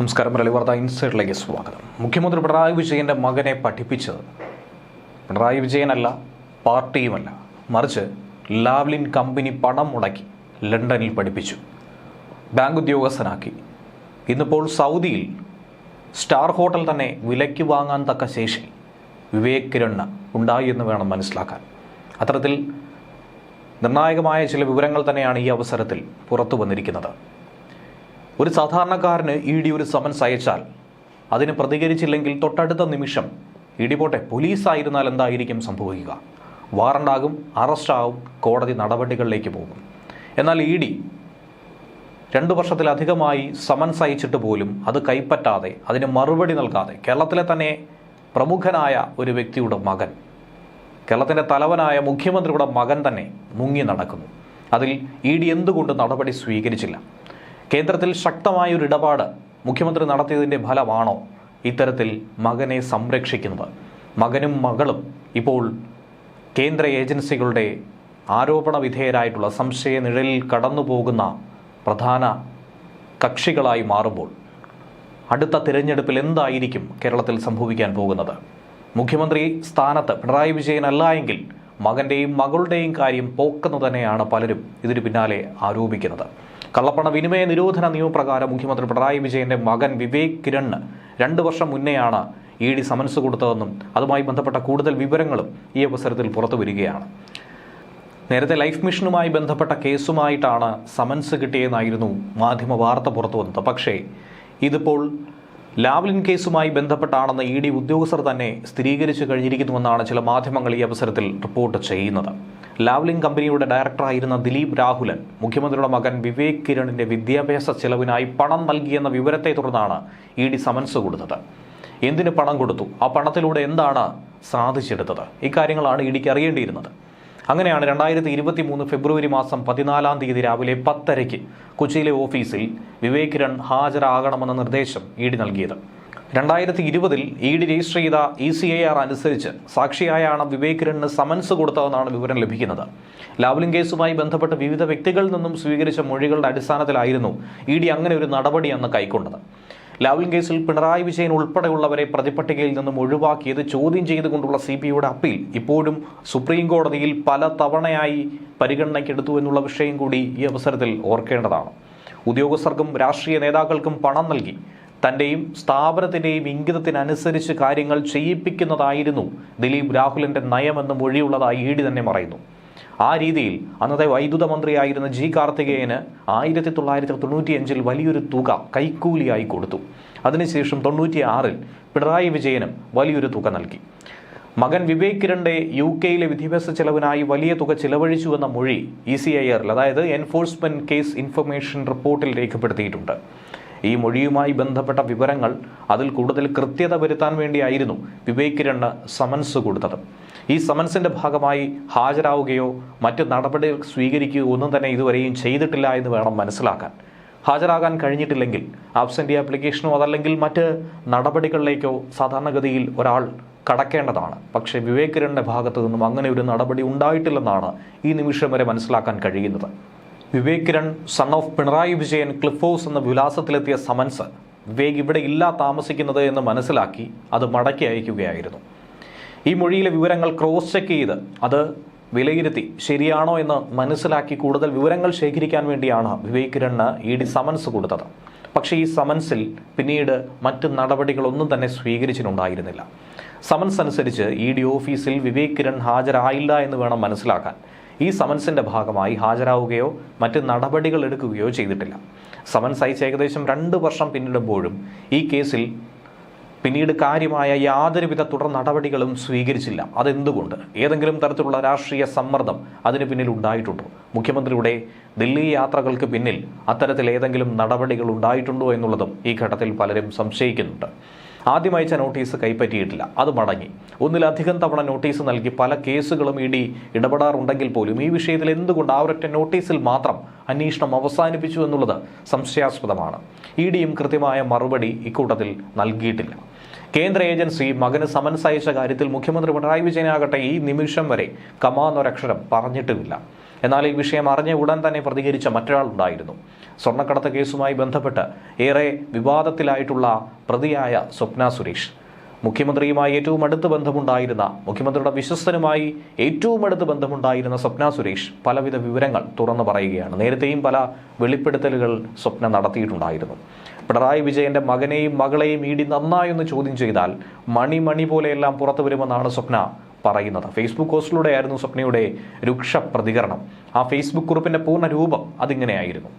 നമസ്കാരം മലയാളി വാർത്ത ഇൻസൈഡിലേക്ക് സ്വാഗതം. മുഖ്യമന്ത്രി പിണറായി വിജയന്റെ മകനെ പഠിപ്പിച്ചത്. പിണറായി വിജയനല്ല പാർട്ടിയുമല്ല. മറിച്ച് ലാവ്ലിൻ കമ്പനി പണം മുടക്കി ലണ്ടനിൽ പഠിപ്പിച്ചു. ബാങ്ക് ഉദ്യോഗസ്ഥനാക്കി. ഇന്നിപ്പോൾ സൗദിയിൽ സ്റ്റാർ ഹോട്ടൽ തന്നെ വിലയ്ക്ക് വാങ്ങാൻ തക്ക ശേഷി വിവേക് കിരണ് ഉണ്ടായി എന്ന് വേണം മനസ്സിലാക്കാൻ. അത്തരത്തിൽ നിർണായകമായ ചില വിവരങ്ങൾ തന്നെയാണ് ഈ അവസരത്തിൽ പുറത്തു വന്നിരിക്കുന്നത് ഒരു സാധാരണക്കാരന് ഇ ഡി ഒരു സമൻസ് അയച്ചാൽ അതിന് പ്രതികരിച്ചില്ലെങ്കിൽ തൊട്ടടുത്ത നിമിഷം ഇ ഡി പോട്ടെ പോലീസായിരുന്നാൽ എന്തായിരിക്കും സംഭവിക്കുക? വാറണ്ടാകും അറസ്റ്റാകും കോടതി നടപടികളിലേക്ക് പോകും. എന്നാൽ ഇ ഡി രണ്ടു വർഷത്തിലധികമായി സമൻസ് അയച്ചിട്ട് പോലും അത് കൈപ്പറ്റാതെ അതിന് മറുപടി നൽകാതെ കേരളത്തിലെ തന്നെ പ്രമുഖനായ ഒരു വ്യക്തിയുടെ മകൻ കേരളത്തിന്റെ തലവനായ മുഖ്യമന്ത്രിയുടെ മകൻ തന്നെ മുങ്ങി നടക്കുന്നു. അതിൽ ഇ ഡി എന്തുകൊണ്ട് നടപടി സ്വീകരിച്ചില്ല? കേന്ദ്രത്തിൽ ശക്തമായ ഒരു ഇടപാട് മുഖ്യമന്ത്രി നടത്തിയതിന്റെ ഫലമാണോ ഇത്തരത്തിൽ മകനെ സംരക്ഷിക്കുന്നത്? മകനും മകളും ഇപ്പോൾ കേന്ദ്ര ഏജൻസികളുടെ ആരോപണ വിധേയരായിട്ടുള്ള സംശയ നിഴലിൽ കടന്നു പോകുന്ന പ്രധാന കക്ഷികളായി മാറുമ്പോൾ അടുത്ത തിരഞ്ഞെടുപ്പിൽ എന്തായിരിക്കും കേരളത്തിൽ സംഭവിക്കാൻ പോകുന്നത്? മുഖ്യമന്ത്രി സ്ഥാനത്ത് പിണറായി വിജയനല്ല എങ്കിൽ മകന്റെയും മകളുടെയും കാര്യം പോക്കെന്ന് തന്നെയാണ് പലരും ഇതിനു പിന്നാലെ ആരോപിക്കുന്നത്. കള്ളപ്പണ വിനിമയ നിരോധന നിയമപ്രകാരം മുഖ്യമന്ത്രി പിണറായി വിജയന്റെ മകൻ വിവേക് കിരണ് രണ്ട് വർഷം മുന്നെയാണ് ഇ ഡി സമൻസ് കൊടുത്തതെന്നും അതുമായി ബന്ധപ്പെട്ട കൂടുതൽ വിവരങ്ങളും ഈ അവസരത്തിൽ പുറത്തു വരികയാണ്. നേരത്തെ ലൈഫ് മിഷനുമായി ബന്ധപ്പെട്ട കേസുമായിട്ടാണ് സമൻസ് കിട്ടിയെന്നായിരുന്നു മാധ്യമ വാർത്ത പുറത്തു വന്നത്. പക്ഷേ ഇതിപ്പോൾ ലാവ്ലിൻ കേസുമായി ബന്ധപ്പെട്ടാണെന്ന് ഇ ഡി ഉദ്യോഗസ്ഥർ തന്നെ സ്ഥിരീകരിച്ചു കഴിഞ്ഞിരിക്കുന്നുവെന്നാണ് ചില മാധ്യമങ്ങൾ ഈ അവസരത്തിൽ റിപ്പോർട്ട് ചെയ്യുന്നത്. ലാവ്ലിൻ കമ്പനിയുടെ ഡയറക്ടറായിരുന്ന ദിലീപ് രാഹുലൻ മുഖ്യമന്ത്രിയുടെ മകൻ വിവേക് കിരണിന്റെ വിദ്യാഭ്യാസ ചെലവിനായി പണം നൽകിയെന്ന വിവരത്തെ തുടർന്നാണ് ഇ ഡി സമൻസ് കൊടുത്തത്. എന്തിന് പണം കൊടുത്തു? ആ പണത്തിലൂടെ എന്താണ് സാധിച്ചെടുത്തത്? ഇക്കാര്യങ്ങളാണ് ഇ ഡിക്ക് അറിയേണ്ടിയിരുന്നത്. അങ്ങനെയാണ് രണ്ടായിരത്തി ഇരുപത്തി മൂന്ന് ഫെബ്രുവരി മാസം പതിനാലാം തീയതി രാവിലെ പത്തരയ്ക്ക് കൊച്ചിയിലെ ഓഫീസിൽ വിവേക് കിരൺ ഹാജരാകണമെന്ന നിർദ്ദേശം ഇ ഡി നൽകിയത്. രണ്ടായിരത്തി ഇരുപതിൽ ഇ ഡി രജിസ്റ്റർ ചെയ്ത ഇ സി ഐ ആർ അനുസരിച്ച് സാക്ഷിയായാണ് വിവേക് കിരണിന് സമൻസ് കൊടുത്തതെന്നാണ് വിവരം ലഭിക്കുന്നത്. ലാവ്ലിംഗ് കേസുമായി ബന്ധപ്പെട്ട് വിവിധ വ്യക്തികളിൽ നിന്നും സ്വീകരിച്ച മൊഴികളുടെ അടിസ്ഥാനത്തിലായിരുന്നു ഇ ഡി അങ്ങനെ ഒരു നടപടി അന്ന് കൈക്കൊണ്ടത്. ലാവ്ലിൻ കേസിൽ പിണറായി വിജയൻ ഉൾപ്പെടെയുള്ളവരെ പ്രതിപട്ടികയിൽ നിന്നും ഒഴിവാക്കിയത് ചോദ്യം ചെയ്തുകൊണ്ടുള്ള സി പി ഐയുടെ അപ്പീൽ ഇപ്പോഴും സുപ്രീം കോടതിയിൽ പല തവണയായി പരിഗണനയ്ക്കെടുത്തു എന്നുള്ള വിഷയം കൂടി ഈ അവസരത്തിൽ ഓർക്കേണ്ടതാണ്. ഉദ്യോഗസ്ഥർക്കും രാഷ്ട്രീയ നേതാക്കൾക്കും പണം നൽകി തന്റെയും സ്ഥാപനത്തിന്റെയും ഇംഗിതത്തിനനുസരിച്ച് കാര്യങ്ങൾ ചെയ്യിപ്പിക്കുന്നതായിരുന്നു ദിലീപ് രാഹുലിന്റെ നയമെന്ന് മൊഴിയുള്ളതായി ഇ ഡി തന്നെ പറയുന്നു. ആ രീതിയിൽ അന്നത്തെ വൈദ്യുത മന്ത്രിയായിരുന്ന ജി കാർത്തികേയന് ആയിരത്തി തൊള്ളായിരത്തി തൊണ്ണൂറ്റിയഞ്ചിൽ വലിയൊരു തുക കൈക്കൂലിയായി കൊടുത്തു. അതിനുശേഷം തൊണ്ണൂറ്റി ആറിൽ പിണറായി വിജയനും വലിയൊരു തുക നൽകി. മകൻ വിവേക് കിരണ്ടെ യു കെയിലെ വിദ്യാഭ്യാസ ചെലവിനായി വലിയ തുക ചിലവഴിച്ചുവെന്ന മൊഴി ഇ സി ഐ ആറിൽ അതായത് എൻഫോഴ്സ്മെന്റ് കേസ് ഇൻഫർമേഷൻ റിപ്പോർട്ടിൽ രേഖപ്പെടുത്തിയിട്ടുണ്ട്. ഈ മൊഴിയുമായി ബന്ധപ്പെട്ട വിവരങ്ങൾ അതിൽ കൂടുതൽ കൃത്യത വരുത്താൻ വേണ്ടിയായിരുന്നു വിവേക് കിരണ് സമൻസ് കൊടുത്തത്. ഈ സമൻസിന്റെ ഭാഗമായി ഹാജരാവുകയോ മറ്റ് നടപടികൾ സ്വീകരിക്കുകയോ ഒന്നും തന്നെ ഇതുവരെയും ചെയ്തിട്ടില്ല എന്ന് വേണം മനസ്സിലാക്കാൻ. ഹാജരാകാൻ കഴിഞ്ഞിട്ടില്ലെങ്കിൽ ആബ്സെന്റ് ആപ്ലിക്കേഷനോ അതല്ലെങ്കിൽ മറ്റ് നടപടികളിലേക്കോ സാധാരണഗതിയിൽ ഒരാൾ കടക്കേണ്ടതാണ്. പക്ഷേ വിവേക് കിരണിന്റെ ഭാഗത്തു നിന്നും അങ്ങനെ ഒരു നടപടി ഉണ്ടായിട്ടില്ലെന്നാണ് ഈ നിമിഷം വരെ മനസ്സിലാക്കാൻ കഴിയുന്നത്. Vivek Kiran son of Pinarayi Vijayan Cliff House എന്ന വിലാസത്തിലെത്തിയ സമൻസ് വിവേക് ഇവിടെ ഇല്ല താമസിക്കുന്നത് എന്ന് മനസ്സിലാക്കി അത് മടക്കി അയക്കുകയായിരുന്നു. ഈ മൊഴിയിലെ വിവരങ്ങൾ ക്രോസ് ചെക്ക് ചെയ്ത് അത് വിലയിരുത്തി ശരിയാണോ എന്ന് മനസ്സിലാക്കി കൂടുതൽ വിവരങ്ങൾ ശേഖരിക്കാൻ വേണ്ടിയാണ് Vivek Kiran E D summons കൊടുത്തത്. പക്ഷേ ഈ സമൻസിൽ പിന്നീട് മറ്റ് നടപടികളൊന്നും തന്നെ സ്വീകരിച്ചിട്ടുണ്ടായിരുന്നില്ല. സമൻസ് അനുസരിച്ച് ഇ ഡി ഓഫീസിൽ വിവേക് കിരൺ ഹാജരായില്ല എന്ന് വേണം മനസ്സിലാക്കാൻ. ഈ സമൻസിന്റെ ഭാഗമായി ഹാജരാവുകയോ മറ്റ് നടപടികൾ എടുക്കുകയോ ചെയ്തിട്ടില്ല. സമൻസ് അയച്ച് ഏകദേശം രണ്ട് വർഷം പിന്നിടുമ്പോഴും ഈ കേസിൽ പിന്നീട് കാര്യമായ യാതൊരുവിധ തുടർ നടപടികളും സ്വീകരിച്ചില്ല. അതെന്തുകൊണ്ട്? ഏതെങ്കിലും തരത്തിലുള്ള രാഷ്ട്രീയ സമ്മർദ്ദം അതിന് പിന്നിൽ ഉണ്ടായിട്ടുണ്ടോ? മുഖ്യമന്ത്രിയുടെ ദില്ലി യാത്രകൾക്ക് പിന്നിൽ അത്തരത്തിൽ ഏതെങ്കിലും നടപടികൾ ഉണ്ടായിട്ടുണ്ടോ എന്നുള്ളതും ഈ ഘട്ടത്തിൽ പലരും സംശയിക്കുന്നുണ്ട്. ആദ്യം അയച്ച നോട്ടീസ് കൈപ്പറ്റിയിട്ടില്ല. അത് മടങ്ങി. ഒന്നിലധികം തവണ നോട്ടീസ് നൽകി പല കേസുകളും ഇ ഡി ഇടപെടാറുണ്ടെങ്കിൽ പോലും ഈ വിഷയത്തിൽ എന്തുകൊണ്ട് ആ ഒരൊറ്റ നോട്ടീസിൽ മാത്രം അന്വേഷണം അവസാനിപ്പിച്ചു എന്നുള്ളത് സംശയാസ്പദമാണ്. ഇ ഡിയും കൃത്യമായ മറുപടി ഇക്കൂട്ടത്തിൽ നൽകിയിട്ടില്ല. കേന്ദ്ര ഏജൻസി മകന് സമൻസ് അയച്ച കാര്യത്തിൽ മുഖ്യമന്ത്രി പിണറായി വിജയനാകട്ടെ ഈ നിമിഷം വരെ കമാന്നൊരക്ഷരം പറഞ്ഞിട്ടുമില്ല. എന്നാൽ ഈ വിഷയം അറിഞ്ഞ ഉടൻ തന്നെ പ്രതികരിച്ച മറ്റൊരാൾ ഉണ്ടായിരുന്നു സ്വർണക്കടത്ത് കേസുമായി ബന്ധപ്പെട്ട് ഏറെ വിവാദത്തിലായിട്ടുള്ള പ്രതിയായ സ്വപ്ന സുരേഷ്. മുഖ്യമന്ത്രിയുമായി ഏറ്റവും അടുത്ത് ബന്ധമുണ്ടായിരുന്ന മുഖ്യമന്ത്രിയുടെ വിശ്വസ്തനുമായി ഏറ്റവും അടുത്ത് ബന്ധമുണ്ടായിരുന്ന സ്വപ്ന സുരേഷ് പലവിധ വിവരങ്ങൾ തുറന്നു പറയുകയാണ്. നേരത്തെയും പല വെളിപ്പെടുത്തലുകൾ സ്വപ്ന നടത്തിയിട്ടുണ്ടായിരുന്നു. പിണറായി വിജയന്റെ മകനെയും മകളെയും ഇടി നന്നായി ഒന്ന് ചോദ്യം ചെയ്താൽ മണി മണി പോലെയെല്ലാം പുറത്തു വരുമെന്നാണ് സ്വപ്ന പറയുന്നത്. ഫേസ്ബുക്ക് പോസ്റ്റിലൂടെയായിരുന്നു സ്വപ്നയുടെ രൂക്ഷ പ്രതികരണം. ആ ഫേസ്ബുക്ക് കുറിപ്പിന്റെ പൂർണ രൂപം അതിങ്ങനെയായിരുന്നു.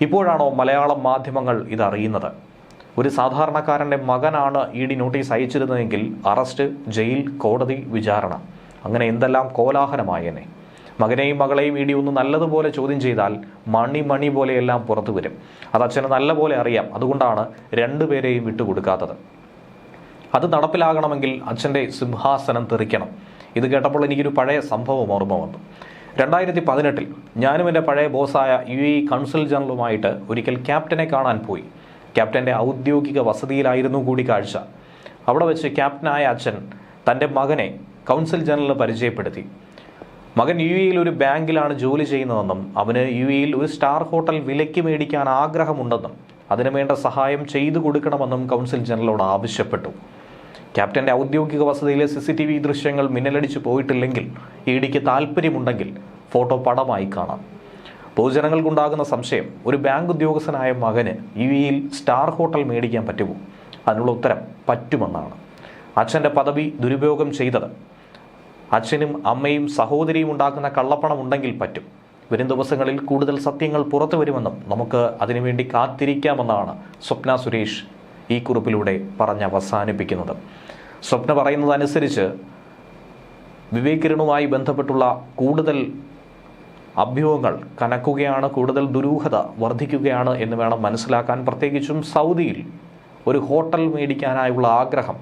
ഇപ്പോഴാണോ മലയാളം മാധ്യമങ്ങൾ ഇതറിയുന്നത്? ഒരു സാധാരണക്കാരന്റെ മകനാണ് ഇ ഡി നോട്ടീസ് അയച്ചിരുന്നതെങ്കിൽ അറസ്റ്റ് ജയിൽ കോടതി വിചാരണ. അങ്ങനെ എന്തെല്ലാം കോലാഹലമായേനെ. മകനെയും മകളെയും ഇ ഡി ഒന്ന് നല്ലതുപോലെ ചോദ്യം ചെയ്താൽ മണി മണി പോലെയെല്ലാം പുറത്തു വരും അത് അച്ഛന് നല്ലപോലെ അറിയാം. അതുകൊണ്ടാണ് രണ്ടുപേരെയും വിട്ടുകൊടുക്കാത്തത്. അത് നടപ്പിലാകണമെങ്കിൽ അച്ഛന്റെ സിംഹാസനം തെറിക്കണം. ഇത് കേട്ടപ്പോൾ എനിക്കൊരു പഴയ സംഭവം ഓർമ്മ വന്നു. രണ്ടായിരത്തി പതിനെട്ടിൽ ഞാനും എന്റെ പഴയ ബോസായ യു എ കൺസൽ ജനറലുമായിട്ട് ഒരിക്കൽ ക്യാപ്റ്റനെ കാണാൻ പോയി. ക്യാപ്റ്റന്റെ ഔദ്യോഗിക വസതിയിലായിരുന്നു കൂടിക്കാഴ്ച അവിടെ വെച്ച് ക്യാപ്റ്റനായ അച്ഛൻ തന്റെ മകനെ കൗൺസിൽ ജനറൽ പരിചയപ്പെടുത്തി. മകൻ യു എയിൽ ഒരു ബാങ്കിലാണ് ജോലി ചെയ്യുന്നതെന്നും അവന് യു എയിൽ ഒരു സ്റ്റാർ ഹോട്ടൽ വിലയ്ക്ക് മേടിക്കാൻ ആഗ്രഹമുണ്ടെന്നും അതിനു വേണ്ട സഹായം ചെയ്തു കൊടുക്കണമെന്നും കൗൺസിൽ ജനറലോട് ആവശ്യപ്പെട്ടു. ക്യാപ്റ്റന്റെ ഔദ്യോഗിക വസതിയിലെ സി സി ടി വി ദൃശ്യങ്ങൾ മിന്നലടിച്ചു പോയിട്ടില്ലെങ്കിൽ ഇ ഡിക്ക് താല്പര്യമുണ്ടെങ്കിൽ ഫോട്ടോ പടമായി കാണാം. പൊതുജനങ്ങൾക്കുണ്ടാകുന്ന സംശയം ഒരു ബാങ്ക് ഉദ്യോഗസ്ഥനായ മകന് യു ഇയിൽ സ്റ്റാർ ഹോട്ടൽ മേടിക്കാൻ പറ്റുമോ? അതിനുള്ള ഉത്തരം പറ്റുമെന്നാണ്. അച്ഛന്റെ പദവി ദുരുപയോഗം ചെയ്തത്. അച്ഛനും അമ്മയും സഹോദരിയും ഉണ്ടാക്കുന്ന കള്ളപ്പണം ഉണ്ടെങ്കിൽ പറ്റും. വരും ദിവസങ്ങളിൽ കൂടുതൽ സത്യങ്ങൾ പുറത്തു വരുമെന്നും നമുക്ക് അതിനുവേണ്ടി കാത്തിരിക്കാമെന്നാണ് സ്വപ്ന സുരേഷ് ഈ കുറിപ്പിലൂടെ പറഞ്ഞ് അവസാനിപ്പിക്കുന്നത്. സ്വപ്ന പറയുന്നതനുസരിച്ച് വിവേകിരണുമായി ബന്ധപ്പെട്ടുള്ള കൂടുതൽ അഭ്യൂഹങ്ങൾ കനക്കുകയാണ് കൂടുതൽ ദുരൂഹത വർദ്ധിക്കുകയാണ് എന്ന് വേണം മനസ്സിലാക്കാൻ. പ്രത്യേകിച്ചും സൗദിയിൽ ഒരു ഹോട്ടൽ മേടിക്കാനായുള്ള ആഗ്രഹം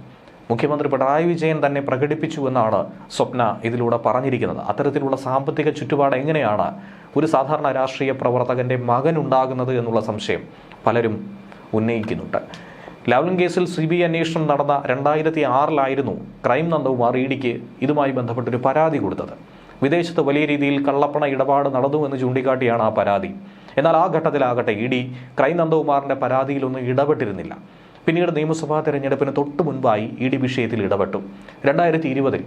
മുഖ്യമന്ത്രി പിണറായി വിജയൻ തന്നെ പ്രകടിപ്പിച്ചു എന്നാണ് സ്വപ്ന ഇതിലൂടെ പറഞ്ഞിരിക്കുന്നത്. അത്തരത്തിലുള്ള സാമ്പത്തിക ചുറ്റുപാട് എങ്ങനെയാണ് ഒരു സാധാരണ രാഷ്ട്രീയ പ്രവർത്തകന്റെ മകൻ ഉണ്ടാകുന്നത് എന്നുള്ള സംശയം പലരും ഉന്നയിക്കുന്നുണ്ട്. ലാവ്ലിൻ കേസിൽ സി ബി ഐ അന്വേഷണം നടന്ന രണ്ടായിരത്തി ആറിലായിരുന്നു ക്രൈം നന്ദകുമാർ ഇ ഡിക്ക് ഇതുമായി ബന്ധപ്പെട്ടൊരു പരാതി കൊടുത്തത്. വിദേശത്ത് വലിയ രീതിയിൽ കള്ളപ്പണ ഇടപാട് നടന്നു എന്ന് ചൂണ്ടിക്കാട്ടിയാണ് ആ പരാതി. എന്നാൽ ആ ഘട്ടത്തിലാകട്ടെ ഇ ഡി ക്രൈം നന്ദകുമാറിന്റെ പരാതിയിലൊന്നും ഇടപെട്ടിരുന്നില്ല. പിന്നീട് നിയമസഭാ തെരഞ്ഞെടുപ്പിന് തൊട്ടു മുൻപായി ഇ ഡി വിഷയത്തിൽ ഇടപെട്ടു. രണ്ടായിരത്തി ഇരുപതിൽ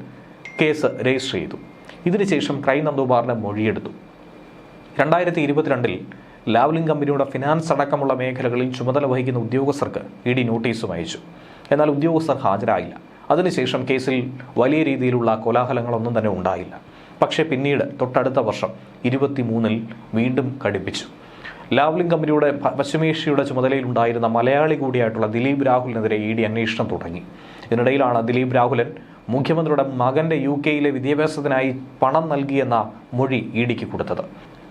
കേസ് രജിസ്റ്റർ ചെയ്തു. ഇതിനുശേഷം ക്രൈം നന്ദകുമാറിനെ മൊഴിയെടുത്തു. രണ്ടായിരത്തി ഇരുപത്തിരണ്ടിൽ ലാവ്ലിംഗ് കമ്പനിയുടെ ഫിനാൻസ് അടക്കമുള്ള മേഖലകളിൽ ചുമതല വഹിക്കുന്ന ഉദ്യോഗസ്ഥർക്ക് ഇ ഡി നോട്ടീസും അയച്ചു. എന്നാൽ ഉദ്യോഗസ്ഥർ ഹാജരായില്ല. അതിനുശേഷം കേസിൽ വലിയ രീതിയിലുള്ള കോലാഹലങ്ങളൊന്നും തന്നെ ഉണ്ടായില്ല. പക്ഷേ പിന്നീട് തൊട്ടടുത്ത വർഷം ഇരുപത്തിമൂന്നിൽ വീണ്ടും കടുപ്പിച്ചു. ലാവ്ലിംഗ് കമ്പനിയുടെ പശ്ചിമേഷ്യയുടെ ചുമതലയിലുണ്ടായിരുന്ന മലയാളി കൂടിയായിട്ടുള്ള ദിലീപ് രാഹുലിനെതിരെ ഇ ഡി അന്വേഷണം തുടങ്ങി. ഇതിനിടയിലാണ് ദിലീപ് രാഹുലൻ മുഖ്യമന്ത്രിയുടെ മകന്റെ യു കെയിലെ വിദ്യാഭ്യാസത്തിനായി പണം നൽകിയെന്ന മൊഴി ഇ ഡിക്ക് കൊടുത്തത്.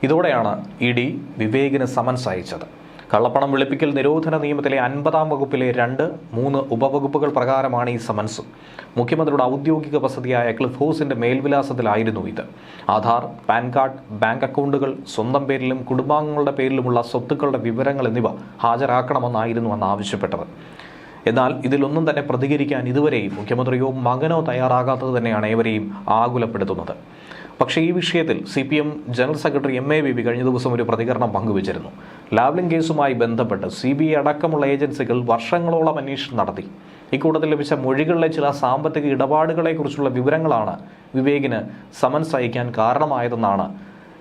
ഇതോടെയാണ് ഇ ഡി വിവേകിന് സമൻസ് അയച്ചത്. കള്ളപ്പണം വെളുപ്പിക്കൽ നിരോധന നിയമത്തിലെ അൻപതാം വകുപ്പിലെ രണ്ട് മൂന്ന് ഉപവകുപ്പുകൾ പ്രകാരമാണ് ഈ സമൻസ്. മുഖ്യമന്ത്രിയുടെ ഔദ്യോഗിക വസതിയായ ക്ലിഫ് ഹൗസിന്റെ മേൽവിലാസത്തിലായിരുന്നു ഇത്. ആധാർ പാൻ കാർഡ് ബാങ്ക് അക്കൗണ്ടുകൾ സ്വന്തം പേരിലും കുടുംബാംഗങ്ങളുടെ പേരിലുമുള്ള സ്വത്തുക്കളുടെ വിവരങ്ങൾ എന്നിവ ഹാജരാക്കണമെന്നായിരുന്നു അന്ന് ആവശ്യപ്പെട്ടത്. എന്നാൽ ഇതിലൊന്നും തന്നെ പ്രതികരിക്കാൻ ഇതുവരെയും മുഖ്യമന്ത്രിയോ മകനോ തയ്യാറാകാത്തത് തന്നെയാണ് ഏവരെയും ആകുലപ്പെടുത്തുന്നത്. പക്ഷേ ഈ വിഷയത്തിൽ C P M general secretary M A B കഴിഞ്ഞ ദിവസം ഒരു പ്രതികരണം പങ്കുവച്ചിരുന്നു. ലാവ്ലിംഗ് കേസുമായി ബന്ധപ്പെട്ട് സി ബി ഐ അടക്കമുള്ള ഏജൻസികൾ വർഷങ്ങളോളം അന്വേഷണം നടത്തി. ഇക്കൂട്ടത്തിൽ ലഭിച്ച മൊഴികളിലെ ചില സാമ്പത്തിക ഇടപാടുകളെക്കുറിച്ചുള്ള വിവരങ്ങളാണ് വിവേകിന് സമൻസ് അയക്കാൻ കാരണമായതെന്നാണ്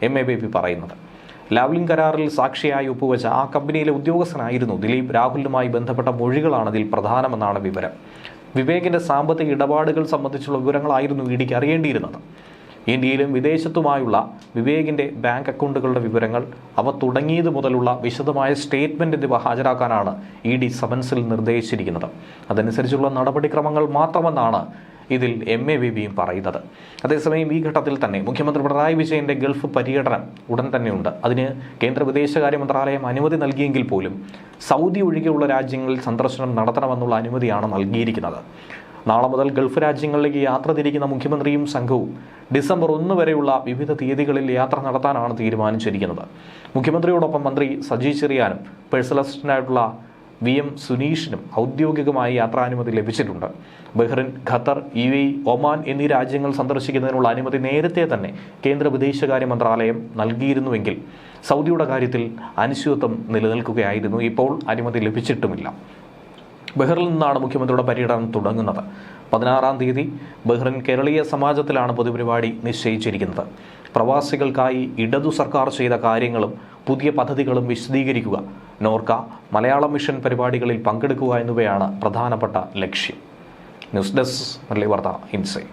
എം എ ബി പി പറയുന്നത്. ലാവ്ലിംഗ് കരാറിൽ സാക്ഷിയായി ഒപ്പുവെച്ച ആ കമ്പനിയിലെ ഉദ്യോഗസ്ഥനായിരുന്നു ദിലീപ്. രാഹുലുമായി ബന്ധപ്പെട്ട മൊഴികളാണ് ഇതിൽ പ്രധാനമെന്നാണ് വിവരം. വിവേകിന്റെ സാമ്പത്തിക ഇടപാടുകൾ സംബന്ധിച്ചുള്ള വിവരങ്ങളായിരുന്നു ഇഡിക്ക് അറിയേണ്ടിയിരുന്നത്. ഇന്ത്യയിലും വിദേശത്തുമായുള്ള വിവേകിന്റെ ബാങ്ക് അക്കൗണ്ടുകളുടെ വിവരങ്ങൾ അവ തുടങ്ങിയത് മുതലുള്ള വിശദമായ സ്റ്റേറ്റ്മെന്റ് എന്നിവ ഹാജരാക്കാനാണ് ഇ ഡി സമൻസിൽ നിർദ്ദേശിച്ചിരിക്കുന്നത്. അതനുസരിച്ചുള്ള നടപടിക്രമങ്ങൾ മാത്രമെന്നാണ് ഇതിൽ എം എ ബി ബിയും പറയുന്നത്. അതേസമയം ഈ ഘട്ടത്തിൽ തന്നെ മുഖ്യമന്ത്രി പിണറായി വിജയന്റെ ഗൾഫ് പര്യടനം ഉടൻ തന്നെയുണ്ട് അതിന് കേന്ദ്ര വിദേശകാര്യ മന്ത്രാലയം അനുമതി നൽകിയെങ്കിൽ പോലും സൗദി ഒഴികെയുള്ള രാജ്യങ്ങളിൽ സന്ദർശനം നടത്തണമെന്നുള്ള അനുമതിയാണ് നൽകിയിരിക്കുന്നത്. നാളെ മുതൽ ഗൾഫ് രാജ്യങ്ങളിലേക്ക് യാത്ര തിരിക്കുന്ന മുഖ്യമന്ത്രിയും സംഘവും ഡിസംബർ ഒന്ന് വരെയുള്ള വിവിധ തീയതികളിൽ യാത്ര നടത്താനാണ് തീരുമാനിച്ചിരിക്കുന്നത്. മുഖ്യമന്ത്രിയോടൊപ്പം മന്ത്രി സജി ചെറിയാനും പേഴ്സണൽ അസിസ്റ്റന്റായിട്ടുള്ള വി എം സുനീഷിനും ഔദ്യോഗികമായി യാത്രാനുമതി ലഭിച്ചിട്ടുണ്ട്. Bahrain Qatar U A Oman എന്നീ രാജ്യങ്ങൾ സന്ദർശിക്കുന്നതിനുള്ള അനുമതി നേരത്തെ തന്നെ കേന്ദ്ര വിദേശകാര്യ മന്ത്രാലയം നൽകിയിരുന്നുവെങ്കിൽ സൗദിയുടെ കാര്യത്തിൽ അനിശ്ചിതത്വം നിലനിൽക്കുകയായിരുന്നു. ഇപ്പോൾ അനുമതി ലഭിച്ചിട്ടുമില്ല. ബഹ്റിൽ നിന്നാണ് മുഖ്യമന്ത്രിയുടെ പര്യടനം തുടങ്ങുന്നത്. പതിനാറാം തീയതി ബഹ്റിൻ കേരളീയ സമാജത്തിലാണ് പൊതുപരിപാടി നിശ്ചയിച്ചിരിക്കുന്നത്. പ്രവാസികൾക്കായി ഇടതു സർക്കാർ ചെയ്ത കാര്യങ്ങളും പുതിയ പദ്ധതികളും വിശദീകരിക്കുക നോർക്ക മലയാളം മിഷൻ പരിപാടികളിൽ പങ്കെടുക്കുക എന്നിവയാണ് പ്രധാനപ്പെട്ട ലക്ഷ്യം. ന്യൂസ് ഡെസ്ക് മുരളി വാർത്ത ഇൻസൈ.